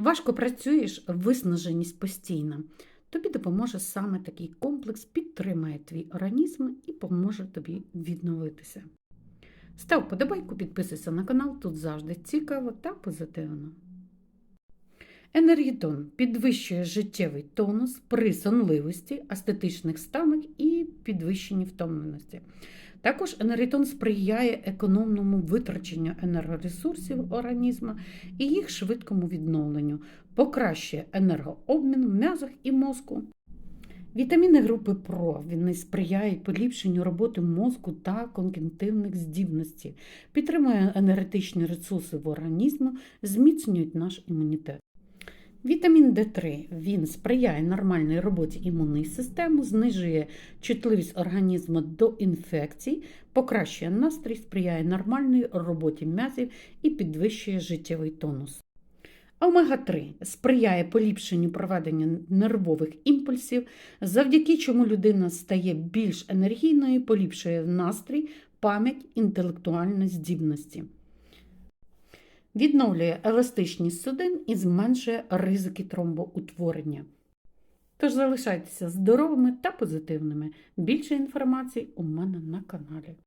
Важко працюєш, виснаженість постійна. Тобі допоможе саме такий комплекс, підтримає твій організм і поможе тобі відновитися. Став подобайку, підписуйся на канал, тут завжди цікаво та позитивно. Енергітон підвищує життєвий тонус при сонливості, естетичних станах підвищенні втомленості. Також енергітон сприяє економному витраченню енергоресурсів організму і їх швидкому відновленню, покращує енергообмін в м'язах і мозку. Вітаміни групи ПРО вони сприяють поліпшенню роботи мозку та когнітивних здібностей, підтримує енергетичні ресурси в організмі, зміцнюють наш імунітет. Вітамін D3 він сприяє нормальній роботі імунної системи, знижує чутливість організму до інфекцій, покращує настрій, сприяє нормальній роботі м'язів і підвищує життєвий тонус. Омега-3 сприяє поліпшенню проведення нервових імпульсів, завдяки чому людина стає більш енергійною, поліпшує настрій, пам'ять, інтелектуальні здібності. Відновлює еластичність судин і зменшує ризики тромбоутворення. Тож залишайтеся здоровими та позитивними. Більше інформації у мене на каналі.